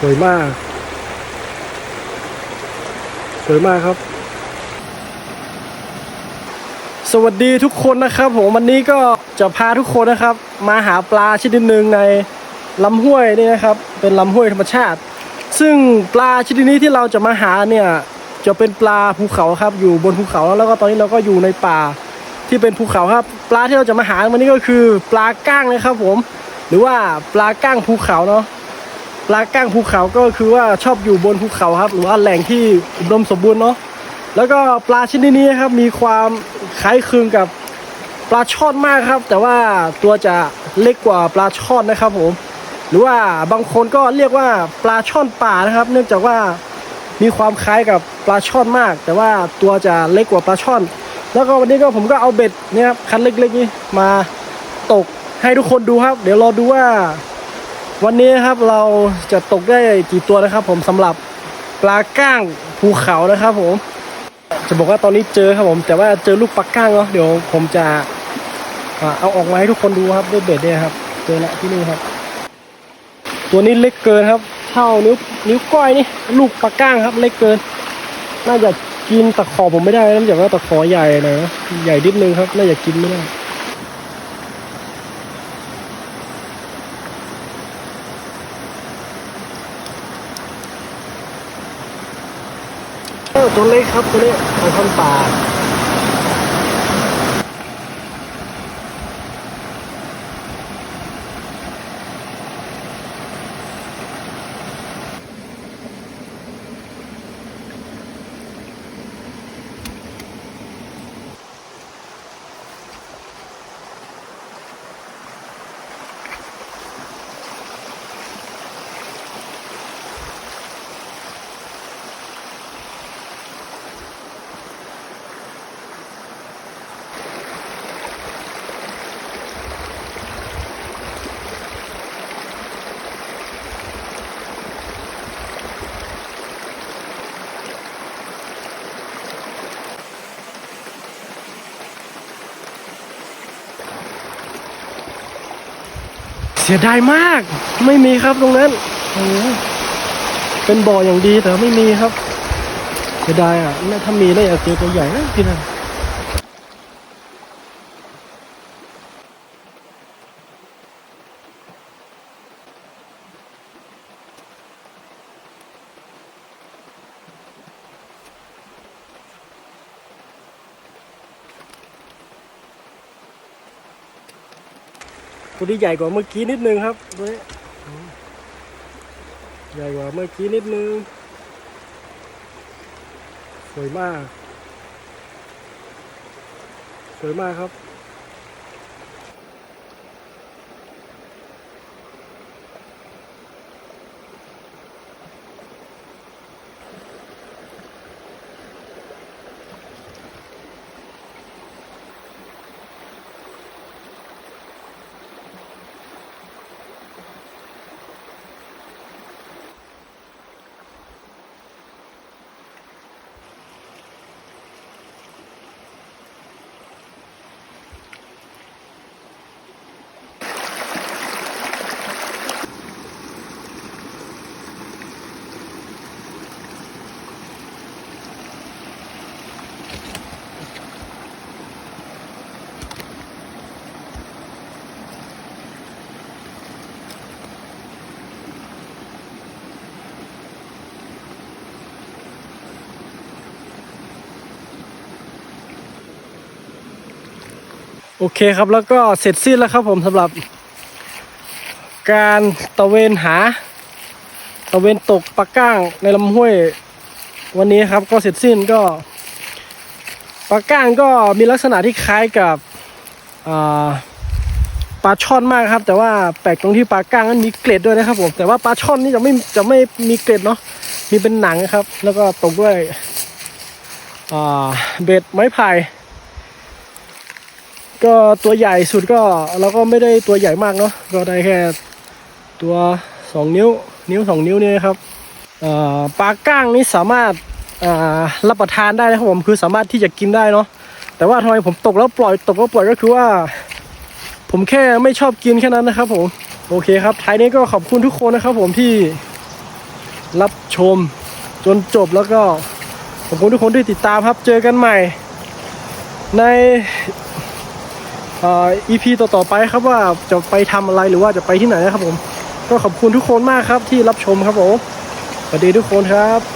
สวยมาก สวยมากครับ สวัสดีทุกคนนะครับ ผมวันนี้ก็จะพาทุกคนนะครับ มาหาปลาชนิดหนึ่งในลำห้วยนี่นะครับ เป็นลำห้วยธรรมชาติ ซึ่งปลาชนิดนี้ที่เราจะมาหาเนี่ยจะเป็นปลาภูเขาครับ อยู่บนภูเขาแล้วก็ตอนนี้เราก็อยู่ในป่าที่เป็นภูเขาครับ ปลาที่เราจะมาหาวันนี้ก็คือปลาก้างนะครับ ผม หรือว่าปลาก้างภูเขาเนาะ ปลาก้างภูเขาก็คือว่าชอบอยู่บนภูเขาครับ หรือว่าแหล่งที่อุดมสมบูรณ์เนาะแล้วก็ปลาชนิดนี้ครับมีความคล้ายคลึงกับปลาช่อนมากครับ แต่ว่าตัวจะเล็กกว่าปลาช่อนนะครับผมหรือว่าบางคนก็เรียกว่าปลาช่อนป่านะครับ เนื่องจากว่ามีความคล้ายกับปลาช่อนมาก แต่ว่าตัวจะเล็กกว่าปลาช่อน แล้วก็วันนี้ก็ผมก็เอาเบ็ดเนี่ยครับคันเล็กๆนี้มาตกให้ทุกคนดูครับ เดี๋ยวรอดูว่า วันนี้นะครับเราจะตกได้กี่ตัวนะครับ ผมสำหรับปลาก้างภูเขานะครับ ผม จะบอกว่าตอนนี้เจอครับผม แต่ว่าเจอลูกปลาก้างเนาะเดี๋ยวผมจะเอาออกมาให้ทุกคนดูครับด้วยเบ็ดเนี่ยครับ เจอแล้วที่นี่ครับ ตัวนี้เล็กเกินครับ เท่านิ้วนิ้วก้อยนี่ ลูกปลาก้างครับ เล็กเกิน น่าจะกินตะขอผมไม่ได้นะเนื่องจากว่าตะขอใหญ่หน่อยนะใหญ่นิดนึงครับ น่าจะกินไม่ได้ เออ ตัวเล็กครับตัวนี้ปลาช่อนป่า เสียดายมาก ไม่มีครับตรงนั้นโอ้เป็นบ่ออย่างดีแต่ไม่มีครับเสียดายอะถ้ามีน่าจะเจอตัวใหญ่นะพี่นะ ตัวนี้ใหญ่กว่าเมื่อกี้นิดนึงครับตัวนี้ใหญ่กว่าเมื่อกี้นิดนึง สวยมาก สวยมากครับ โอเคครับแล้วก็เสร็จสิ้นแล้วครับผมสำหรับ การตะเวนหา ตะเวนตกปลาก้างในลำห้วย วันนี้ครับก็เสร็จสิ้นก็ปลาก้างก็มีลักษณะที่คล้ายกับปลาช่อนมากครับ แต่ว่าแปลกตรงที่ปลาก้างนั้นมีเกล็ดด้วยนะครับผมแต่ว่าปลาช่อนนี่จะไม่จะไม่มีเกล็ดเนาะมีเป็นหนังครับ แล้วก็ตกด้วยเบ็ดไม้ไผ่ ก็ตัวใหญ่สุดก็เราก็ไม่ได้ตัวใหญ่มากเนาะก็ได้แค่ตัวสองนิ้ว นิ้วสองนิ้วนี่นะครับปลาก้างนี่สามารถรับประทานได้นะครับผมคือสามารถที่จะกินได้เนาะแต่ว่าทำไมผมตกแล้วปล่อยตกแล้วปล่อยก็คือว่า ผมแค่ไม่ชอบกินแค่นั้นนะครับผมโอเคครับท้ายนี้ก็ขอบคุณทุกคนนะครับผมที่รับชมจนจบแล้วก็ขอบคุณทุกคนที่ติดตามครับเจอกันใหม่ ใน อีพีต่อๆไปครับว่าจะไปทำอะไรหรือว่าจะไปที่ไหนนะครับผม ก็ขอบคุณทุกคนมากครับที่รับชมครับผมสวัสดีทุกคนครับ